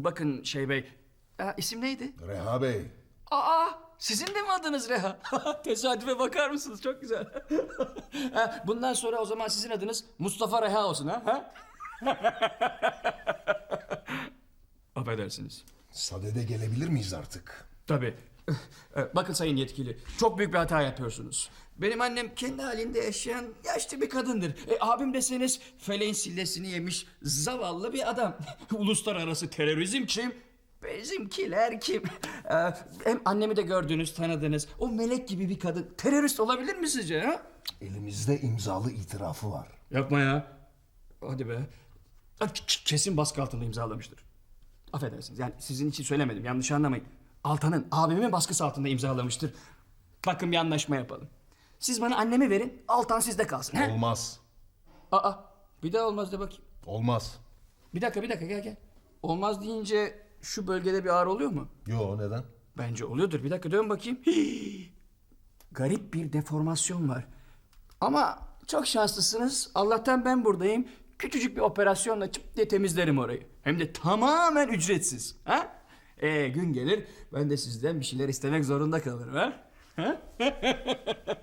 Bakın şey bey. Aa, isim neydi? Reha Bey. Aa sizin de mi adınız Reha? Tesadüfe bakar mısınız? Çok güzel. Ha, Bundan sonra o zaman sizin adınız Mustafa Reha olsun ha? ha? Affedersiniz. Sadede gelebilir miyiz artık? Tabii. Evet, Bakın sayın yetkili, çok büyük bir hata yapıyorsunuz. Benim annem kendi halinde yaşayan yaşlı bir kadındır. E, abim deseniz feleğin sillesini yemiş zavallı bir adam. Uluslararası terörizm kim? Bizimkiler kim? E, hem annemi de gördünüz, tanıdınız. O melek gibi bir kadın terörist olabilir mi sizce? Ha? Elimizde imzalı itirafı var. Yapma ya. Hadi be. Kesin baskı altında imzalamıştır. Affedersiniz yani sizin için söylemedim yanlış anlamayın. Altan'ın abimin baskısı altında imzalamıştır. Bakın bir anlaşma yapalım. Siz bana annemi verin, Altan sizde kalsın. He? Olmaz. Aa, bir daha olmaz de bakayım. Olmaz. Bir dakika, bir dakika gel gel. Olmaz deyince şu bölgede bir ağrı oluyor mu? Yo neden? Bence oluyordur. Bir dakika dön bakayım. Hii! Garip bir deformasyon var. Ama çok şanslısınız. Allah'tan ben buradayım. Küçücük bir operasyonla çıp diye temizlerim orayı. Hem de tamamen ücretsiz. Ha? Ee, gün gelir ben de sizden bir şeyler istemek zorunda kalırım. Ha?